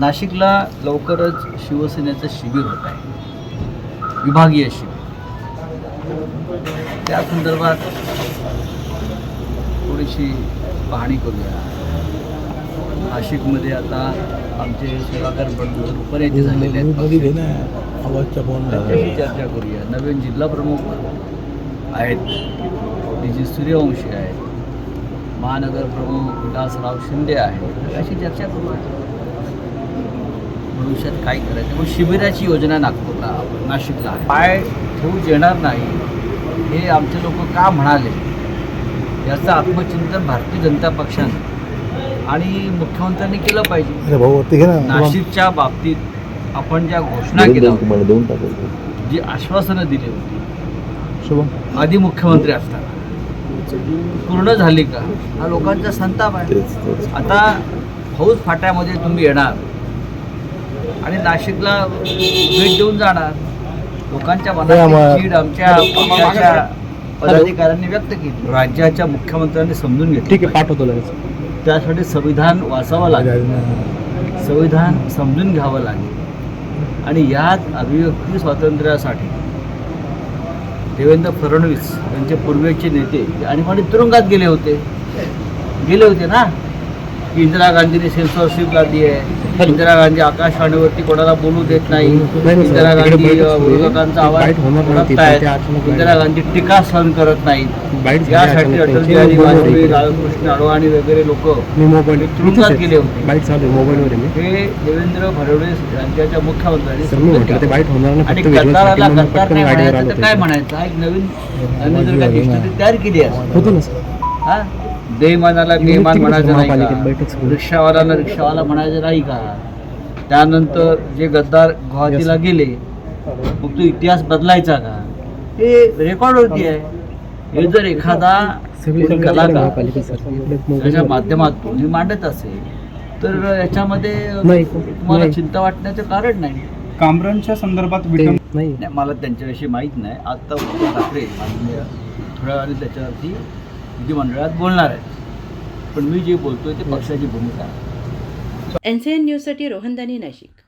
नाशिकला लवकरच शिवसेनेचं शिबिर होत आहे. विभागीय शिबिर. त्या संदर्भात थोडीशी पाहणी करूया. नाशिकमध्ये आता आमचे सुधाकर बंधू उपनेते झालेले आहेत. चर्चा करूया. नवीन जिल्हा प्रमुख आहेत. डी जी सूर्यवंशी आहेत. महानगर प्रमुख विलासराव शिंदे आहेत. अशी चर्चा करूया. भविष्यात काय करायचं? मग शिबिराची योजना नागपूरला नाशिकला आहे. पाय ठेवूच येणार नाही. हे आमचे लोक का म्हणाले? याचं आत्मचिंतन भारतीय जनता पक्षानं आणि मुख्यमंत्र्यांनी केलं पाहिजे. अरे भाऊ वरती घे ना. नाशिकच्या बाबतीत आपण ज्या घोषणा केल्या जी आश्वासनं दिली होती. आधी मुख्यमंत्री असताना. पूर्ण झाली का? हा लोकांचा संताप आहे. आता फौज फाट्यामध्ये तुम्ही येणार. आणि नाशिकला भेट देऊन जाणार. लोकांच्या मनात चीड आमच्या पक्षाच्या पदाधिकाऱ्यांनी व्यक्त केली. राज्याच्या मुख्यमंत्र्यांनी समजून घेतलं. ठीक आहे. पाठवतो लगेच. त्यासाठी संविधान वाचावं लागेल. संविधान समजून घ्यावं लागेल. आणि यात अभिव्यक्ती स्वातंत्र्यासाठी देवेंद्र फडणवीस यांचे पूर्वेचे नेते आणीबाणी तुरुंगात गेले होते. गेले होते ना? इंदिरा गांधीने सेन्सॉरशिप लादली आहे. इंदिरा गांधी आकाशवाणीवरती कोणाला बोलू देत नाही. नाही, नाही, इंदिरा गांधी. विरोधकांचा आवाज नाही इंदिरा गांधी टीका सहन करत नाहीत. यासाठी अटल बिहारी वाजपेयी लालकृष्ण अडवाणी वगैरे लोक तुरुंगात गेले होते. हे देवेंद्र फडणवीस राज्याच्या मुख्यमंत्र्यांनी नाही आणि गद्दाराला गद्दार गाडीवर म्हणायचं तर काय. म्हणायचं? एक नवीन तयार केली आहे. हा? बेमानाला मी बेमान म्हणायचं नाही का. रिक्षावाल्याला रिक्षावाला म्हणायचं नाही का? त्यानंतर जे गद्दार गुवाहाटीला. गेले मग तो इतिहास बदलायचा का? हे रेकॉर्ड होती आहे. हे जर एखादा कलाकार त्याच्या माध्यमातून हे मांडत असेल तर याच्यामध्ये. तुम्हाला. चिंता वाटण्याचं कारण नाही. कामरांच्या संदर्भात नाही. मला त्यांच्याविषयी माहीत नाही. आत्ता उद्धव ठाकरे माननीय थोड्या वेळाने त्याच्यावरती विधिमंडळात बोलणार आहेत. पण मी जे बोलतोय ते पक्षाची भूमिका आहे. एन सी एन न्यूजसाठी रोहनदानी नाशिक.